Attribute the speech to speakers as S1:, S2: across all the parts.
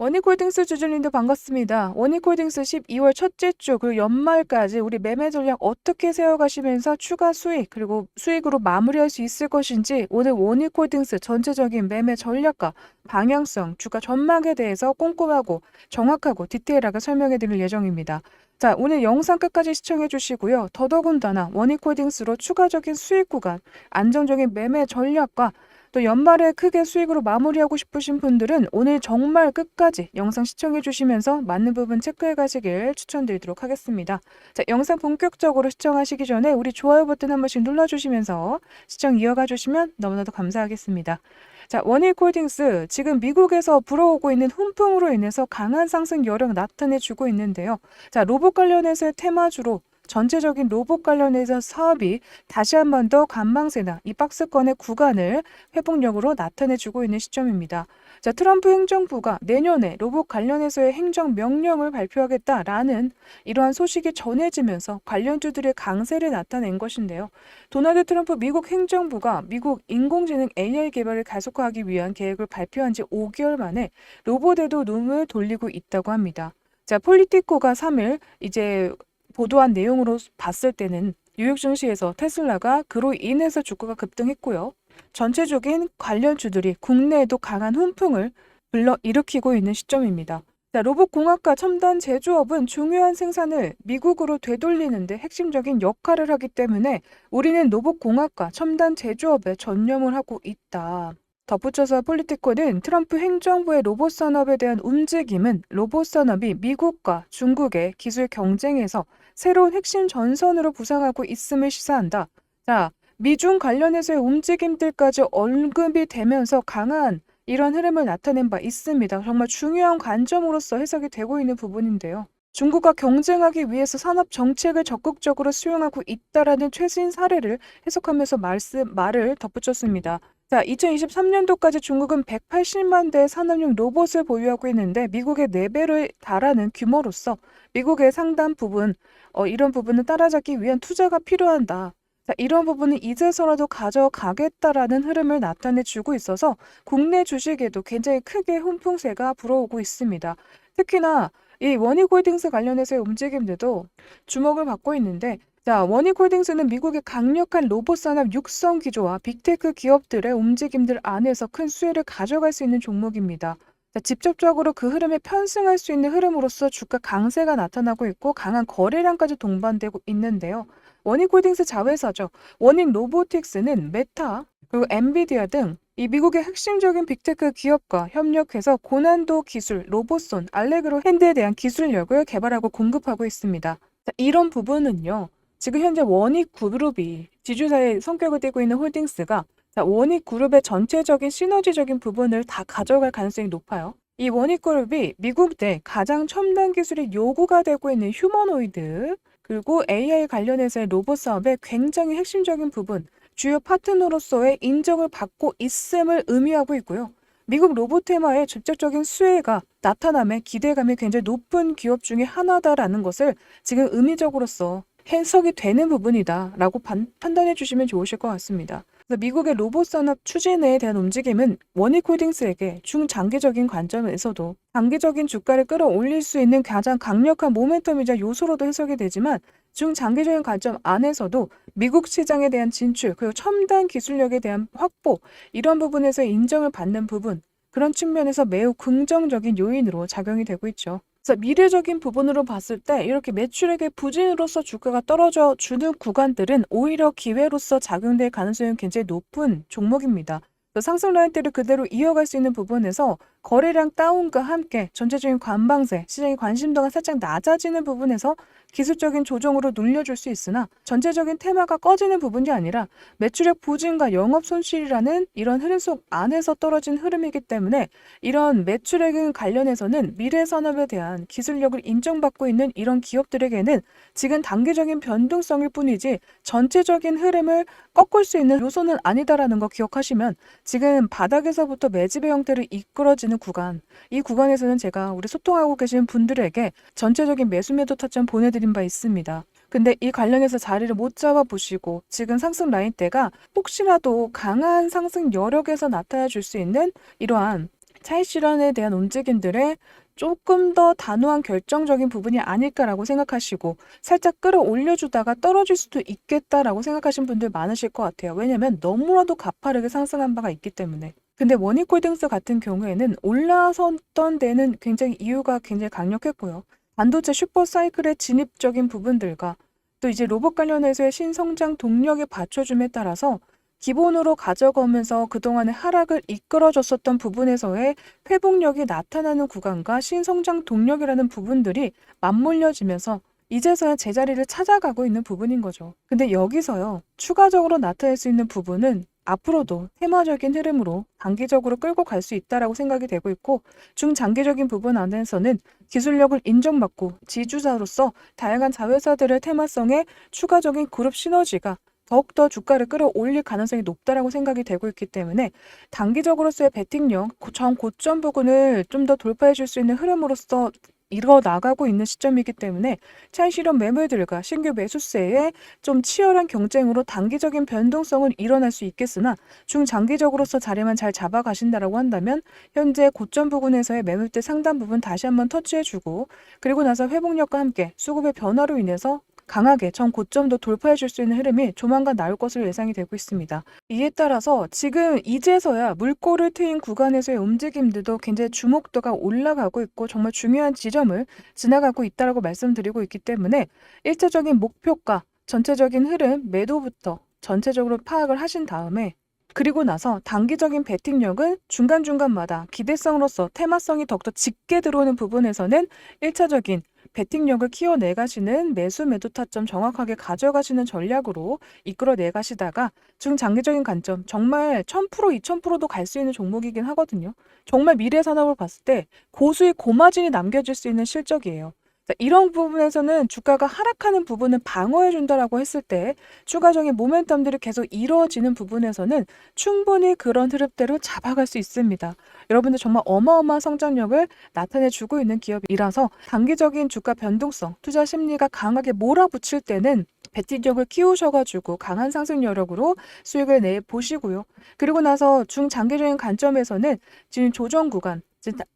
S1: 원익홀딩스 주주님들 반갑습니다. 원익홀딩스 12월 첫째 주 그리고 연말까지 우리 매매 전략 어떻게 세워가시면서 추가 수익 그리고 수익으로 마무리할 수 있을 것인지 오늘 원익홀딩스 전체적인 매매 전략과 방향성, 주가 전망에 대해서 꼼꼼하고 정확하고 디테일하게 설명해 드릴 예정입니다. 자, 오늘 영상 끝까지 시청해 주시고요. 더더군다나 원익홀딩스로 추가적인 수익 구간, 안정적인 매매 전략과 또 연말에 크게 수익으로 마무리하고 싶으신 분들은 오늘 정말 끝까지 영상 시청해 주시면서 맞는 부분 체크해 가시길 추천드리도록 하겠습니다. 자, 영상 본격적으로 시청하시기 전에 우리 좋아요 버튼 한 번씩 눌러주시면서 시청 이어가 주시면 너무나도 감사하겠습니다. 자, 원익홀딩스 지금 미국에서 불어오고 있는 훈풍으로 인해서 강한 상승 여력 나타내주고 있는데요. 자, 로봇 관련해서의 테마주로 전체적인 로봇 관련해서 사업이 다시 한 번더 간망세나 이 박스권의 구간을 회복력으로 나타내주고 있는 시점입니다. 자, 트럼프 행정부가 내년에 로봇 관련해서의 행정 명령을 발표하겠다라는 이러한 소식이 전해지면서 관련주들의 강세를 나타낸 것인데요. 도널드 트럼프 미국 행정부가 미국 인공지능 AI 개발을 가속화하기 위한 계획을 발표한 지 5개월 만에 로봇에도 눈을 돌리고 있다고 합니다. 자, 폴리티코가 3일 이제 보도한 내용으로 봤을 때는 뉴욕 증시에서 테슬라가 그로 인해서 주가가 급등했고요. 전체적인 관련 주들이 국내에도 강한 훈풍을 불러 일으키고 있는 시점입니다. 자, 로봇공학과 첨단 제조업은 중요한 생산을 미국으로 되돌리는 데 핵심적인 역할을 하기 때문에 우리는 로봇공학과 첨단 제조업에 전념을 하고 있다. 덧붙여서 폴리티코는 트럼프 행정부의 로봇 산업에 대한 움직임은 로봇 산업이 미국과 중국의 기술 경쟁에서 새로운 핵심 전선으로 부상하고 있음을 시사한다. 자, 미중 관련해서의 움직임들까지 언급이 되면서 강한 이런 흐름을 나타낸 바 있습니다. 정말 중요한 관점으로서 해석이 되고 있는 부분인데요. 중국과 경쟁하기 위해서 산업 정책을 적극적으로 수용하고 있다라는 최신 사례를 해석하면서 말씀, 말을 덧붙였습니다. 자, 2023년도까지 중국은 180만 대의 산업용 로봇을 보유하고 있는데 미국의 4배를 달하는 규모로서 미국의 상당 부분, 어, 이런 부분을 따라잡기 위한 투자가 필요한다. 자, 이런 부분은 이제서라도 가져가겠다라는 흐름을 나타내 주고 있어서 국내 주식에도 굉장히 크게 훈풍세가 불어오고 있습니다. 특히나 이 원익홀딩스 관련해서의 움직임들도 주목을 받고 있는데 자, 원익홀딩스는 미국의 강력한 로봇 산업 육성 기조와 빅테크 기업들의 움직임들 안에서 큰 수혜를 가져갈 수 있는 종목입니다. 자, 직접적으로 그 흐름에 편승할 수 있는 흐름으로서 주가 강세가 나타나고 있고 강한 거래량까지 동반되고 있는데요. 원익홀딩스 자회사죠. 원익 로보틱스는 메타 그리고 엔비디아 등 이 미국의 핵심적인 빅테크 기업과 협력해서 고난도 기술, 로봇손, 알레그로 핸드에 대한 기술력을 개발하고 공급하고 있습니다. 자, 이런 부분은요. 지금 현재 원익 그룹이 지주사의 성격을 띠고 있는 홀딩스가 자, 원익 그룹의 전체적인 시너지적인 부분을 다 가져갈 가능성이 높아요. 이 원익 그룹이 미국 내 가장 첨단 기술이 요구가 되고 있는 휴머노이드 그리고 AI 관련해서의 로봇 사업의 굉장히 핵심적인 부분, 주요 파트너로서의 인정을 받고 있음을 의미하고 있고요. 미국 로봇 테마의 직접적인 수혜가 나타남에 기대감이 굉장히 높은 기업 중에 하나다라는 것을 지금 의미적으로서 해석이 되는 부분이다라고 판, 판단해 주시면 좋으실 것 같습니다. 미국의 로봇 산업 추진에 대한 움직임은 원익홀딩스에게 중장기적인 관점에서도 장기적인 주가를 끌어올릴 수 있는 가장 강력한 모멘텀이자 요소로도 해석이 되지만 중장기적인 관점 안에서도 미국 시장에 대한 진출 그리고 첨단 기술력에 대한 확보 이런 부분에서 인정을 받는 부분 그런 측면에서 매우 긍정적인 요인으로 작용이 되고 있죠. 그래서 미래적인 부분으로 봤을 때 이렇게 매출액의 부진으로서 주가가 떨어져 주는 구간들은 오히려 기회로서 작용될 가능성이 굉장히 높은 종목입니다. 상승 라인대를 그대로 이어갈 수 있는 부분에서 거래량 다운과 함께 전체적인 관방세, 시장의 관심도가 살짝 낮아지는 부분에서 기술적인 조정으로 눌려줄 수 있으나 전체적인 테마가 꺼지는 부분이 아니라 매출액 부진과 영업 손실이라는 이런 흐름 속 안에서 떨어진 흐름이기 때문에 이런 매출액 관련해서는 미래 산업에 대한 기술력을 인정받고 있는 이런 기업들에게는 지금 단기적인 변동성일 뿐이지 전체적인 흐름을 꺾을 수 있는 요소는 아니다라는 거 기억하시면 지금 바닥에서부터 매집의 형태를 이끌어지는 구간, 이 구간에서는 제가 우리 소통하고 계신 분들에게 전체적인 매수 매도 타점 보내드 린 바 있습니다. 근데 이 관련해서 자리를 못 잡아 보시고 지금 상승 라인대가 혹시라도 강한 상승 여력에서 나타나 줄 수 있는 이러한 차익 실현에 대한 움직임들에 조금 더 단호한 결정적인 부분이 아닐까라고 생각하시고 살짝 끌어올려주다가 떨어질 수도 있겠다라고 생각하신 분들 많으실 것 같아요. 왜냐면 너무나도 가파르게 상승한 바가 있기 때문에. 근데 원익홀딩스 같은 경우에는 올라섰던 데는 굉장히 이유가 굉장히 강력했고요. 반도체 슈퍼사이클의 진입적인 부분들과 또 이제 로봇 관련해서의 신성장 동력의 받쳐줌에 따라서 기본으로 가져가면서 그동안의 하락을 이끌어줬었던 부분에서의 회복력이 나타나는 구간과 신성장 동력이라는 부분들이 맞물려지면서 이제서야 제자리를 찾아가고 있는 부분인 거죠. 근데 여기서요, 추가적으로 나타낼 수 있는 부분은 앞으로도 테마적인 흐름으로 단기적으로 끌고 갈 수 있다라고 생각이 되고 있고 중장기적인 부분 안에서는 기술력을 인정받고 지주사로서 다양한 자회사들의 테마성에 추가적인 그룹 시너지가 더욱더 주가를 끌어올릴 가능성이 높다라고 생각이 되고 있기 때문에 단기적으로서의 베팅력, 정 고점 부근을 좀 더 돌파해 줄 수 있는 흐름으로서 이뤄 나가고 있는 시점이기 때문에 차익 실현 매물들과 신규 매수세의 좀 치열한 경쟁으로 단기적인 변동성은 일어날 수 있겠으나 중장기적으로서 자리만 잘 잡아가신다라고 한다면 현재 고점 부근에서의 매물대 상단 부분 다시 한번 터치해주고 그리고 나서 회복력과 함께 수급의 변화로 인해서 강하게 전 고점도 돌파해 줄 수 있는 흐름이 조만간 나올 것으로 예상이 되고 있습니다. 이에 따라서 지금 이제서야 물꼬를 트인 구간에서의 움직임들도 굉장히 주목도가 올라가고 있고 정말 중요한 지점을 지나가고 있다고 말씀드리고 있기 때문에 일차적인 목표가, 전체적인 흐름, 매도부터 전체적으로 파악을 하신 다음에 그리고 나서 단기적인 베팅력은 중간중간마다 기대성으로서 테마성이 더욱더 짙게 들어오는 부분에서는 일차적인 베팅력을 키워내 가시는 매수 매도 타점 정확하게 가져가시는 전략으로 이끌어내 가시다가 중장기적인 관점 정말 1000% 2000%도 갈 수 있는 종목이긴 하거든요. 정말 미래 산업을 봤을 때 고수익 고마진이 남겨질 수 있는 실적이에요. 자, 이런 부분에서는 주가가 하락하는 부분을 방어해 준다라고 했을 때 추가적인 모멘텀들이 계속 이루어지는 부분에서는 충분히 그런 흐름대로 잡아갈 수 있습니다. 여러분들 정말 어마어마한 성장력을 나타내 주고 있는 기업이라서 단기적인 주가 변동성, 투자 심리가 강하게 몰아붙일 때는 베팅력을 키우셔가지고 강한 상승 여력으로 수익을 내 보시고요. 그리고 나서 중장기적인 관점에서는 지금 조정 구간,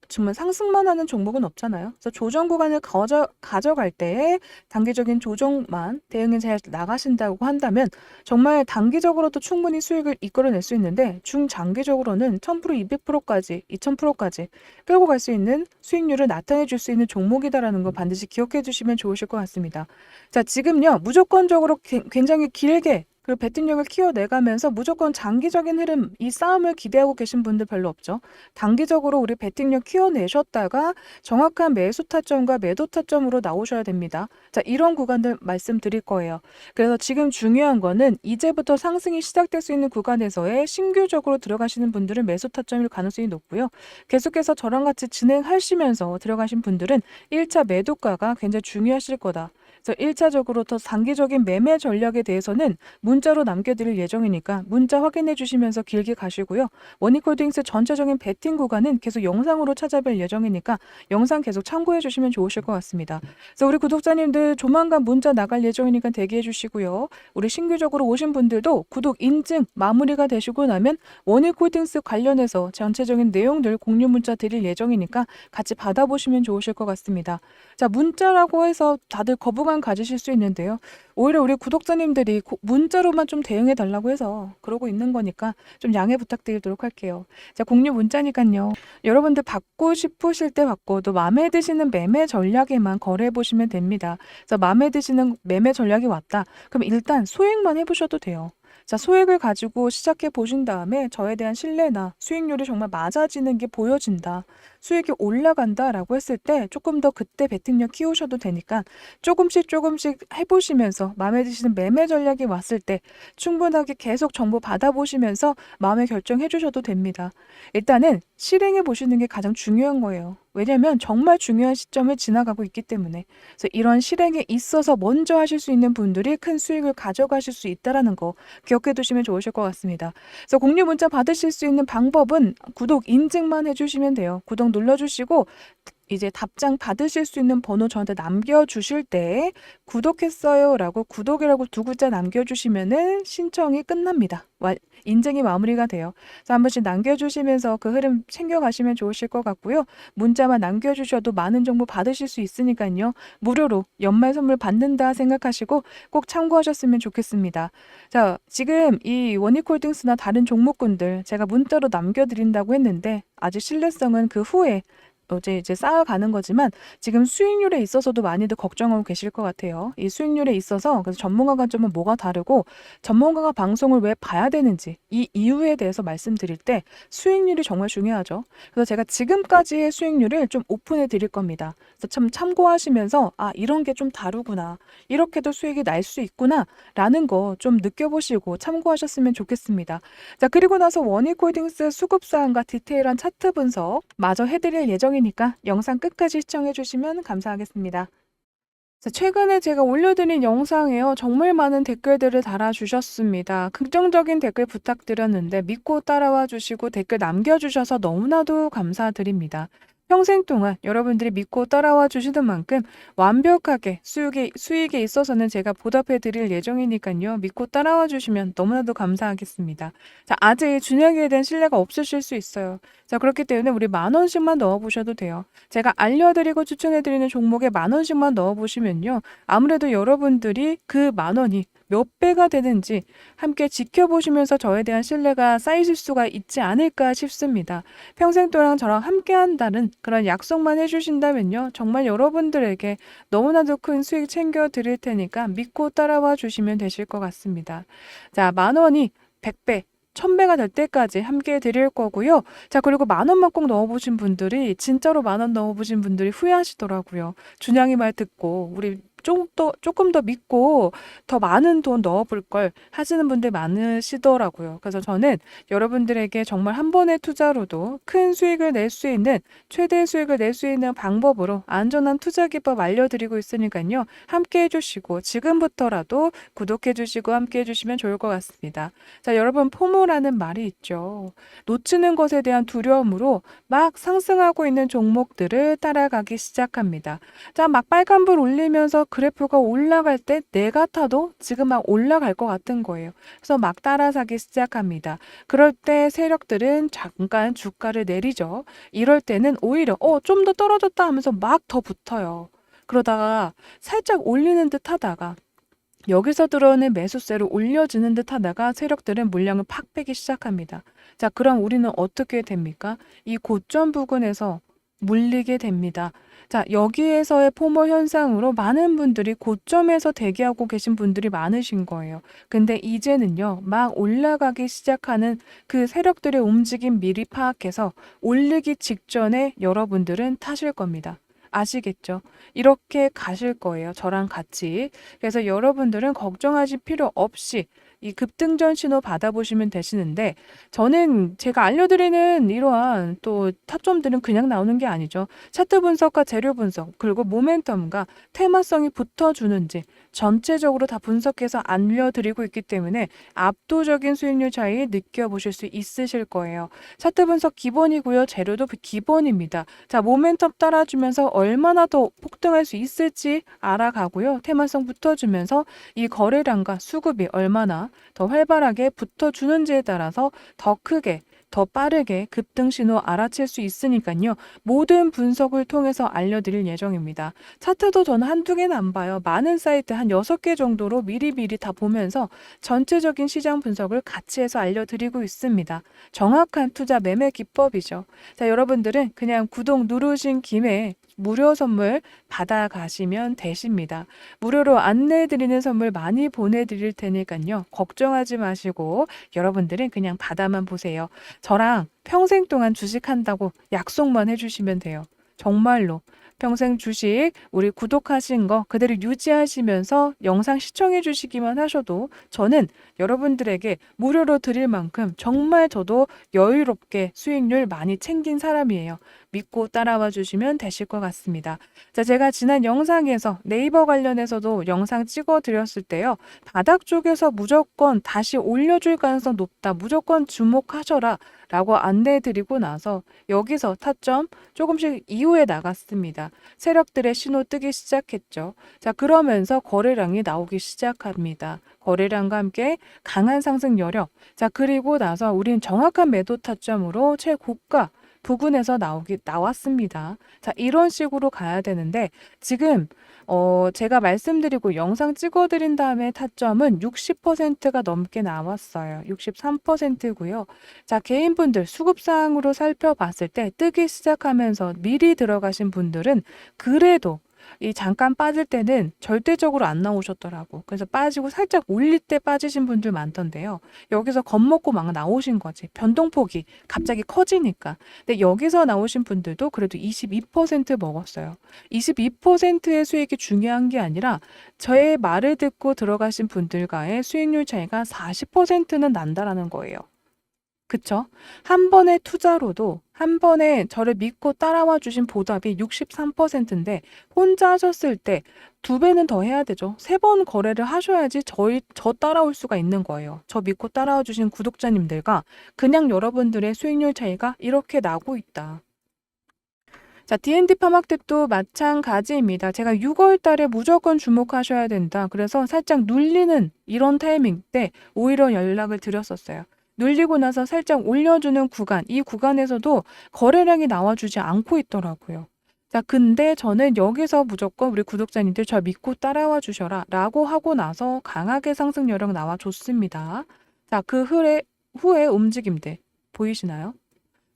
S1: 정말 상승만 하는 종목은 없잖아요. 그래서 조정 구간을 거저, 가져갈 때 단기적인 조정만 대응이 잘 나가신다고 한다면 정말 단기적으로도 충분히 수익을 이끌어낼 수 있는데 중장기적으로는 1000% 200%까지 2000%까지 끌고 갈 수 있는 수익률을 나타내 줄 수 있는 종목이다라는 거 반드시 기억해 주시면 좋으실 것 같습니다. 자, 지금요. 무조건적으로 굉장히 길게 그 배팅력을 키워내가면서 무조건 장기적인 흐름, 이 싸움을 기대하고 계신 분들 별로 없죠. 단기적으로 우리 배팅력 키워내셨다가 정확한 매수 타점과 매도 타점으로 나오셔야 됩니다. 자, 이런 구간들 말씀드릴 거예요. 그래서 지금 중요한 거는 이제부터 상승이 시작될 수 있는 구간에서의 신규적으로 들어가시는 분들은 매수 타점일 가능성이 높고요. 계속해서 저랑 같이 진행하시면서 들어가신 분들은 1차 매도가가 굉장히 중요하실 거다. 그래서 1차적으로 더 단기적인 매매 전략에 대해서는 문자로 남겨드릴 예정이니까 문자 확인해 주시면서 길게 가시고요. 원익홀딩스 전체적인 베팅 구간은 계속 영상으로 찾아뵐 예정이니까 영상 계속 참고해 주시면 좋으실 것 같습니다. 그래서 우리 구독자님들 조만간 문자 나갈 예정이니까 대기해 주시고요. 우리 신규적으로 오신 분들도 구독 인증 마무리가 되시고 나면 원익홀딩스 관련해서 전체적인 내용들 공유 문자 드릴 예정이니까 같이 받아보시면 좋으실 것 같습니다. 자, 문자라고 해서 다들 거부감 가지실 수 있는데요. 오히려 우리 구독자님들이 문자로만 좀 대응해 달라고 해서 그러고 있는 거니까 좀 양해 부탁드리도록 할게요. 자, 공유 문자니까요. 여러분들 받고 싶으실 때 받고 또 마음에 드시는 매매 전략에만 거래해 보시면 됩니다. 그래서 마음에 드시는 매매 전략이 왔다. 그럼 일단 소액만 해 보셔도 돼요. 자, 소액을 가지고 시작해 보신 다음에 저에 대한 신뢰나 수익률이 정말 맞아지는 게 보여진다. 수익이 올라간다라고 했을 때 조금 더 그때 베팅력 키우셔도 되니까 조금씩 조금씩 해보시면서 마음에 드시는 매매 전략이 왔을 때 충분하게 계속 정보 받아보시면서 마음의 결정해 주셔도 됩니다. 일단은 실행해 보시는 게 가장 중요한 거예요. 왜냐면 정말 중요한 시점을 지나가고 있기 때문에 그래서 이런 실행에 있어서 먼저 하실 수 있는 분들이 큰 수익을 가져가실 수 있다라는 거 기억해 두시면 좋으실 것 같습니다. 그래서 공유 문자 받으실 수 있는 방법은 구독 인증만 해주시면 돼요. 구독 눌러주시고 이제 답장 받으실 수 있는 번호 저한테 남겨주실 때 구독했어요 라고 구독이라고 두 글자 남겨주시면은 신청이 끝납니다. 와- 인증이 마무리가 돼요. 그래서 한 번씩 남겨주시면서 그 흐름 챙겨가시면 좋으실 것 같고요. 문자만 남겨주셔도 많은 정보 받으실 수 있으니까요. 무료로 연말 선물 받는다 생각하시고 꼭 참고하셨으면 좋겠습니다. 자, 지금 이 원익홀딩스나 다른 종목군들 제가 문자로 남겨드린다고 했는데 아직 신뢰성은 그 후에 어제 이제 쌓아가는 거지만 지금 수익률에 있어서도 많이들 걱정하고 계실 것 같아요. 이 수익률에 있어서 그래서 전문가 관점은 뭐가 다르고 전문가가 방송을 왜 봐야 되는지 이 이유에 대해서 말씀드릴 때 수익률이 정말 중요하죠. 그래서 제가 지금까지의 수익률을 좀 오픈해 드릴 겁니다. 그래서 참 참고하시면서 아 이런 게 좀 다르구나 이렇게도 수익이 날 수 있구나라는 거 좀 느껴보시고 참고하셨으면 좋겠습니다. 자 그리고 나서 원익홀딩스 수급 사항과 디테일한 차트 분석 마저 해드릴 예정 이니까 영상 끝까지 시청해 주시면 감사하겠습니다. 자, 최근에 제가 올려드린 영상에요. 정말 많은 댓글들을 달아주셨습니다. 긍정적인 댓글 부탁드렸는데 믿고 따라와 주시고 댓글 남겨주셔서 너무나도 감사드립니다. 평생 동안 여러분들이 믿고 따라와 주시는 만큼 완벽하게 수익에, 수익에 있어서는 제가 보답해 드릴 예정이니까요. 믿고 따라와 주시면 너무나도 감사하겠습니다. 자, 아직 준혁이에 대한 신뢰가 없으실 수 있어요. 자, 그렇기 때문에 우리 만 원씩만 넣어 보셔도 돼요. 제가 알려드리고 추천해 드리는 종목에 만 원씩만 넣어 보시면요. 아무래도 여러분들이 그 만 원이 몇 배가 되는지 함께 지켜보시면서 저에 대한 신뢰가 쌓이실 수가 있지 않을까 싶습니다. 평생 동안 저랑 함께 한다는 그런 약속만 해주신다면요. 정말 여러분들에게 너무나도 큰 수익 챙겨 드릴 테니까 믿고 따라와 주시면 되실 것 같습니다. 자, 만 원이 100배, 1000배가 될 때까지 함께 드릴 거고요. 자, 그리고 만 원만 꼭 넣어보신 분들이 진짜로 만 원 넣어보신 분들이 후회하시더라고요. 준양이 말 듣고 우리 조금 더, 조금 더 믿고 더 많은 돈 넣어볼 걸 하시는 분들 많으시더라고요. 그래서 저는 여러분들에게 정말 한 번의 투자로도 큰 수익을 낼 수 있는 최대 수익을 낼 수 있는 방법으로 안전한 투자 기법 알려드리고 있으니까요. 함께 해주시고 지금부터라도 구독해주시고 함께 해주시면 좋을 것 같습니다. 자, 여러분 포모라는 말이 있죠. 놓치는 것에 대한 두려움으로 막 상승하고 있는 종목들을 따라가기 시작합니다. 자, 막 빨간불 올리면서 그래프가 올라갈 때 내가 타도 지금 막 올라갈 것 같은 거예요. 그래서 막 따라사기 시작합니다. 그럴 때 세력들은 잠깐 주가를 내리죠. 이럴 때는 오히려 어, 좀 더 떨어졌다 하면서 막 더 붙어요. 그러다가 살짝 올리는 듯 하다가 여기서 들어오는 매수세로 올려주는 듯 하다가 세력들은 물량을 팍 빼기 시작합니다. 자, 그럼 우리는 어떻게 됩니까? 이 고점 부근에서 물리게 됩니다. 자, 여기에서의 포모 현상으로 많은 분들이 고점에서 대기하고 계신 분들이 많으신 거예요. 근데 이제는요, 막 올라가기 시작하는 그 세력들의 움직임 미리 파악해서 올리기 직전에 여러분들은 타실 겁니다. 아시겠죠? 이렇게 가실 거예요. 저랑 같이. 그래서 여러분들은 걱정하실 필요 없이 이 급등전 신호 받아보시면 되시는데 저는 제가 알려드리는 이러한 또 타점들은 그냥 나오는 게 아니죠. 차트 분석과 재료 분석 그리고 모멘텀과 테마성이 붙어주는지 전체적으로 다 분석해서 알려드리고 있기 때문에 압도적인 수익률 차이 느껴보실 수 있으실 거예요. 차트 분석 기본이고요. 재료도 기본입니다. 자, 모멘텀 따라주면서 얼마나 더 폭등할 수 있을지 알아가고요. 테마성 붙어주면서 이 거래량과 수급이 얼마나 더 활발하게 붙어주는지에 따라서 더 크게 더 빠르게 급등 신호 알아챌 수 있으니까요. 모든 분석을 통해서 알려드릴 예정입니다. 차트도 저는 한두 개는 안 봐요. 많은 사이트 한 여섯 개 정도로 미리미리 다 보면서 전체적인 시장 분석을 같이 해서 알려드리고 있습니다. 정확한 투자 매매 기법이죠. 자, 여러분들은 그냥 구독 누르신 김에 무료 선물 받아가시면 되십니다. 무료로 안내해드리는 선물 많이 보내드릴 테니까요. 걱정하지 마시고 여러분들은 그냥 받아만 보세요. 저랑 평생 동안 주식한다고 약속만 해주시면 돼요. 정말로 평생 주식 우리 구독하신 거 그대로 유지하시면서 영상 시청해 주시기만 하셔도 저는 여러분들에게 무료로 드릴 만큼 정말 저도 여유롭게 수익률 많이 챙긴 사람이에요. 믿고 따라와 주시면 되실 것 같습니다. 자, 제가 지난 영상에서 네이버 관련해서도 영상 찍어 드렸을 때요. 바닥 쪽에서 무조건 다시 올려줄 가능성 높다. 무조건 주목하셔라. 라고 안내해 드리고 나서 여기서 타점 조금씩 이후에 나갔습니다. 세력들의 신호 뜨기 시작했죠. 자, 그러면서 거래량이 나오기 시작합니다. 거래량과 함께 강한 상승 여력. 자, 그리고 나서 우린 정확한 매도 타점으로 최고가 부근에서 나오기 나왔습니다. 자, 이런 식으로 가야 되는데 지금 어, 제가 말씀드리고 영상 찍어드린 다음에 타점은 60%가 넘게 나왔어요. 63%고요. 자, 개인분들 수급상으로 살펴봤을 때 뜨기 시작하면서 미리 들어가신 분들은 그래도 이 잠깐 빠질 때는 절대적으로 안 나오셨더라고. 그래서 빠지고 살짝 올릴 때 빠지신 분들 많던데요. 여기서 겁먹고 막 나오신 거지. 변동폭이 갑자기 커지니까. 근데 여기서 나오신 분들도 그래도 22% 먹었어요. 22%의 수익이 중요한 게 아니라 저의 말을 듣고 들어가신 분들과의 수익률 차이가 40%는 난다라는 거예요. 그쵸? 한 번의 투자로도 한 번에 저를 믿고 따라와 주신 보답이 63%인데 혼자 하셨을 때 두 배는 더 해야 되죠. 세 번 거래를 하셔야지 저희 저 따라올 수가 있는 거예요. 저 믿고 따라와 주신 구독자님들과 그냥 여러분들의 수익률 차이가 이렇게 나고 있다. 자, D&D 파마텍도 마찬가지입니다. 제가 6월 달에 무조건 주목하셔야 된다. 그래서 살짝 눌리는 이런 타이밍 때 오히려 연락을 드렸었어요. 눌리고 나서 살짝 올려주는 구간, 이 구간에서도 거래량이 나와주지 않고 있더라고요. 자, 근데 저는 여기서 무조건 우리 구독자님들 저 믿고 따라와 주셔라 라고 하고 나서 강하게 상승 여력 나와줬습니다. 자, 그 후에, 후에 움직임들 보이시나요?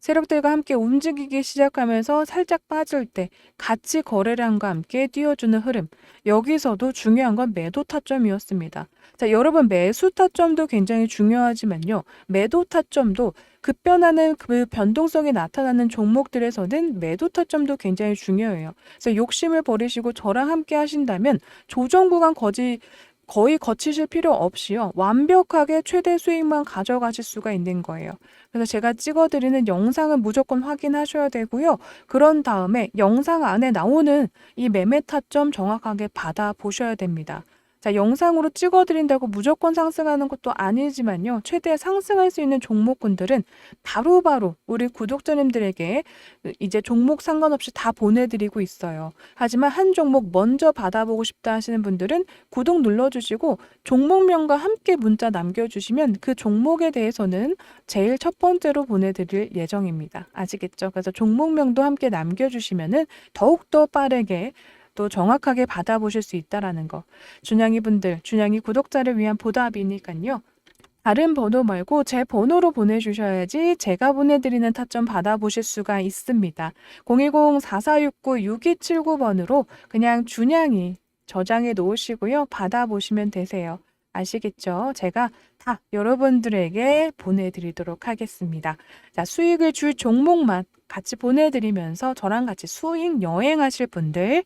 S1: 세력들과 함께 움직이기 시작하면서 살짝 빠질 때 같이 거래량과 함께 띄워주는 흐름. 여기서도 중요한 건 매도 타점이었습니다. 자, 여러분 매수 타점도 굉장히 중요하지만요. 매도 타점도 급변하는 그 변동성이 나타나는 종목들에서는 매도 타점도 굉장히 중요해요. 그래서 욕심을 버리시고 저랑 함께 하신다면 조정 구간 거지 거의 거치실 필요 없이요. 완벽하게 최대 수익만 가져가실 수가 있는 거예요. 그래서 제가 찍어드리는 영상은 무조건 확인하셔야 되고요. 그런 다음에 영상 안에 나오는 이 매매 타점 정확하게 받아 보셔야 됩니다. 자, 영상으로 찍어드린다고 무조건 상승하는 것도 아니지만요. 최대 상승할 수 있는 종목군들은 바로 바로 우리 구독자님들에게 이제 종목 상관없이 다 보내드리고 있어요. 하지만 한 종목 먼저 받아보고 싶다 하시는 분들은 구독 눌러주시고 종목명과 함께 문자 남겨주시면 그 종목에 대해서는 제일 첫 번째로 보내드릴 예정입니다. 아시겠죠? 그래서 종목명도 함께 남겨주시면은 더욱더 빠르게 또 정확하게 받아보실 수 있다라는 거. 준양이 분들, 준양이 구독자를 위한 보답이니까요. 다른 번호 말고 제 번호로 보내주셔야지 제가 보내드리는 타점 받아보실 수가 있습니다. 010-4469-6279번으로 그냥 준양이 저장해 놓으시고요. 받아보시면 되세요. 아시겠죠? 제가 다 여러분들에게 보내드리도록 하겠습니다. 자, 수익을 줄 종목만 같이 보내드리면서 저랑 같이 수익 여행하실 분들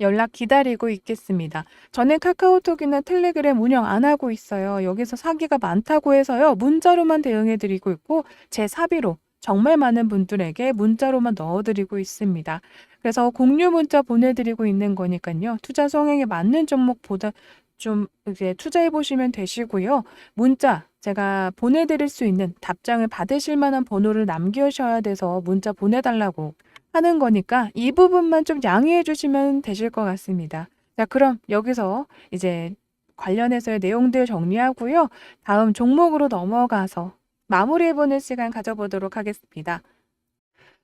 S1: 연락 기다리고 있겠습니다. 저는 카카오톡이나 텔레그램 운영 안 하고 있어요. 여기서 사기가 많다고 해서요. 문자로만 대응해 드리고 있고 제 사비로 정말 많은 분들에게 문자로만 넣어드리고 있습니다. 그래서 공유 문자 보내드리고 있는 거니까요. 투자 성향에 맞는 종목보다 좀 이제 투자해 보시면 되시고요. 문자 제가 보내드릴 수 있는 답장을 받으실 만한 번호를 남겨셔야 돼서 문자 보내달라고 하는 거니까 이 부분만 좀 양해해 주시면 되실 것 같습니다. 자, 그럼 여기서 이제 관련해서의 내용들 정리하고요. 다음 종목으로 넘어가서 마무리해보는 시간 가져보도록 하겠습니다.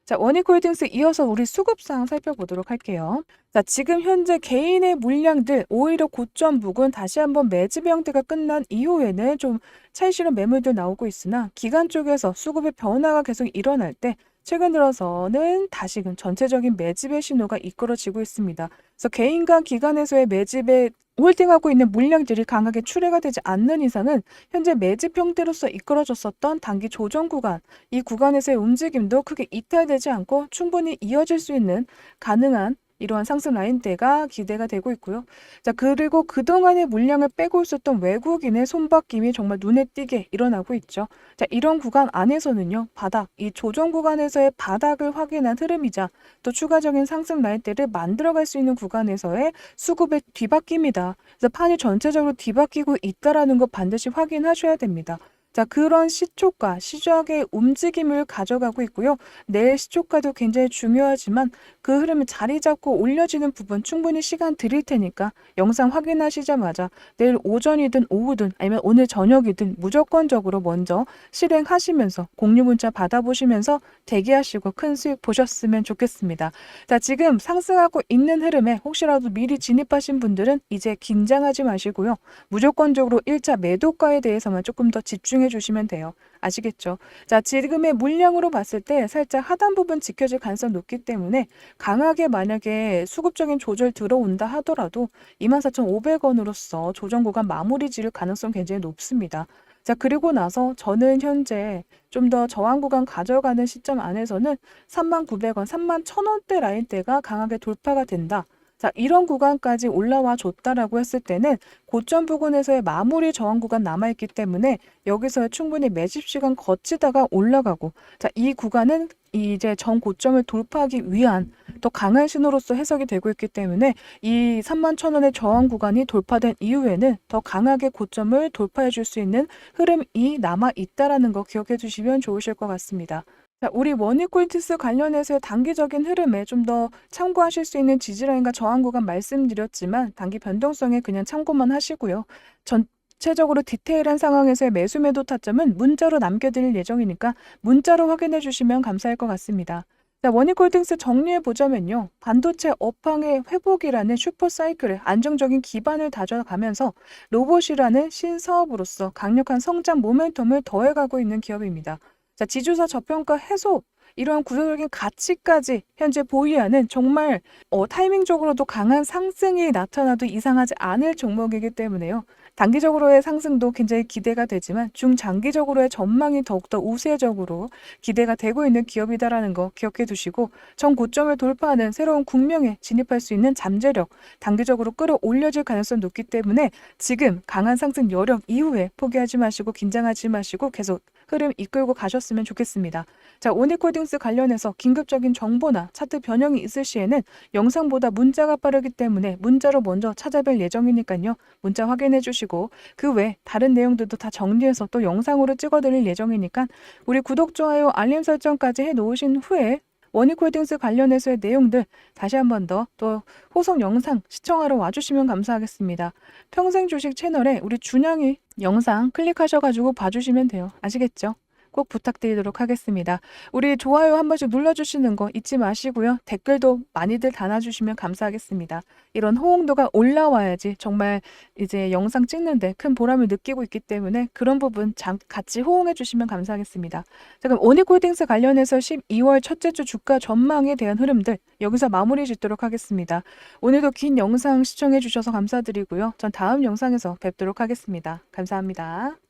S1: 자, 원익홀딩스 이어서 우리 수급상 살펴보도록 할게요. 자, 지금 현재 개인의 물량들 오히려 고점 부근 다시 한번 매집 형태가 끝난 이후에는 좀 실은 매물들 나오고 있으나 기간 쪽에서 수급의 변화가 계속 일어날 때 최근 들어서는 다시금 전체적인 매집의 신호가 이끌어지고 있습니다. 그래서 개인과 기관에서의 매집에 홀딩하고 있는 물량들이 강하게 출회가 되지 않는 이상은 현재 매집 형태로서 이끌어졌었던 단기 조정 구간, 이 구간에서의 움직임도 크게 이탈되지 않고 충분히 이어질 수 있는 가능한 이러한 상승 라인대가 기대가 되고 있고요. 자, 그리고 그동안의 물량을 빼고 있었던 외국인의 손바뀜이 정말 눈에 띄게 일어나고 있죠. 자, 이런 구간 안에서는요, 바닥, 이 조정 구간에서의 바닥을 확인한 흐름이자 또 추가적인 상승 라인대를 만들어갈 수 있는 구간에서의 수급의 뒤바뀜이다. 그래서 판이 전체적으로 뒤바뀌고 있다라는 거 반드시 확인하셔야 됩니다. 자, 그런 시초가, 시작의 움직임을 가져가고 있고요. 내일 시초가도 굉장히 중요하지만 그 흐름을 자리 잡고 올려지는 부분 충분히 시간 드릴 테니까 영상 확인하시자마자 내일 오전이든 오후든 아니면 오늘 저녁이든 무조건적으로 먼저 실행하시면서 공유 문자 받아보시면서 대기하시고 큰 수익 보셨으면 좋겠습니다. 자, 지금 상승하고 있는 흐름에 혹시라도 미리 진입하신 분들은 이제 긴장하지 마시고요. 무조건적으로 일차 매도가에 대해서만 조금 더 집중해 주시면 돼요. 아시겠죠? 자, 지금의 물량으로 봤을 때 살짝 하단 부분 지켜질 가능성이 높기 때문에 강하게 만약에 수급적인 조절 들어온다 하더라도 24,500원으로서 조정 구간 마무리 지을 가능성 굉장히 높습니다. 자, 그리고 나서 저는 현재 좀 더 저항 구간 가져가는 시점 안에서는 39,000원, 31,000원대 라인대가 강하게 돌파가 된다. 자, 이런 구간까지 올라와 줬다라고 했을 때는 고점 부근에서의 마무리 저항 구간 남아있기 때문에 여기서 충분히 매집 시간 거치다가 올라가고 자, 이 구간은 이제 전 고점을 돌파하기 위한 더 강한 신호로서 해석이 되고 있기 때문에 이 3만 천 원의 저항 구간이 돌파된 이후에는 더 강하게 고점을 돌파해 줄 수 있는 흐름이 남아 있다라는 거 기억해 주시면 좋으실 것 같습니다. 자, 우리 원익콜티스 관련해서의 단기적인 흐름에 좀 더 참고하실 수 있는 지지라인과 저항 구간 말씀드렸지만 단기 변동성에 그냥 참고만 하시고요. 전 체적으로 디테일한 상황에서의 매수 매도 타점은 문자로 남겨드릴 예정이니까 문자로 확인해 주시면 감사할 것 같습니다. 자, 원익홀딩스 정리해 보자면요. 반도체 업황의 회복이라는 슈퍼 사이클의 안정적인 기반을 다져가면서 로봇이라는 신사업으로서 강력한 성장 모멘텀을 더해가고 있는 기업입니다. 자, 지주사 저평가 해소 이러한 구조적인 가치까지 현재 보유하는 정말 어, 타이밍적으로도 강한 상승이 나타나도 이상하지 않을 종목이기 때문에요. 단기적으로의 상승도 굉장히 기대가 되지만 중장기적으로의 전망이 더욱더 우세적으로 기대가 되고 있는 기업이다라는 거 기억해 두시고 전 고점을 돌파하는 새로운 국면에 진입할 수 있는 잠재력 단기적으로 끌어올려질 가능성이 높기 때문에 지금 강한 상승 여력 이후에 포기하지 마시고 긴장하지 마시고 계속 흐름 이끌고 가셨으면 좋겠습니다. 자, 오니코딩스 관련해서 긴급적인 정보나 차트 변형이 있을 시에는 영상보다 문자가 빠르기 때문에 문자로 먼저 찾아뵐 예정이니까요. 문자 확인해 주시고 그 외 다른 내용들도 다 정리해서 또 영상으로 찍어드릴 예정이니까 우리 구독, 좋아요, 알림 설정까지 해 놓으신 후에 원익홀딩스 관련해서의 내용들 다시 한 번 더 또 호송 영상 시청하러 와주시면 감사하겠습니다. 평생 주식 채널에 우리 준영이 영상 클릭하셔가지고 봐주시면 돼요. 아시겠죠? 꼭 부탁드리도록 하겠습니다. 우리 좋아요 한 번씩 눌러주시는 거 잊지 마시고요. 댓글도 많이들 달아주시면 감사하겠습니다. 이런 호응도가 올라와야지 정말 이제 영상 찍는데 큰 보람을 느끼고 있기 때문에 그런 부분 잠, 같이 호응해 주시면 감사하겠습니다. 자, 그럼 오니콜딩스 관련해서 12월 첫째 주 주가 전망에 대한 흐름들 여기서 마무리 짓도록 하겠습니다. 오늘도 긴 영상 시청해 주셔서 감사드리고요. 전 다음 영상에서 뵙도록 하겠습니다. 감사합니다.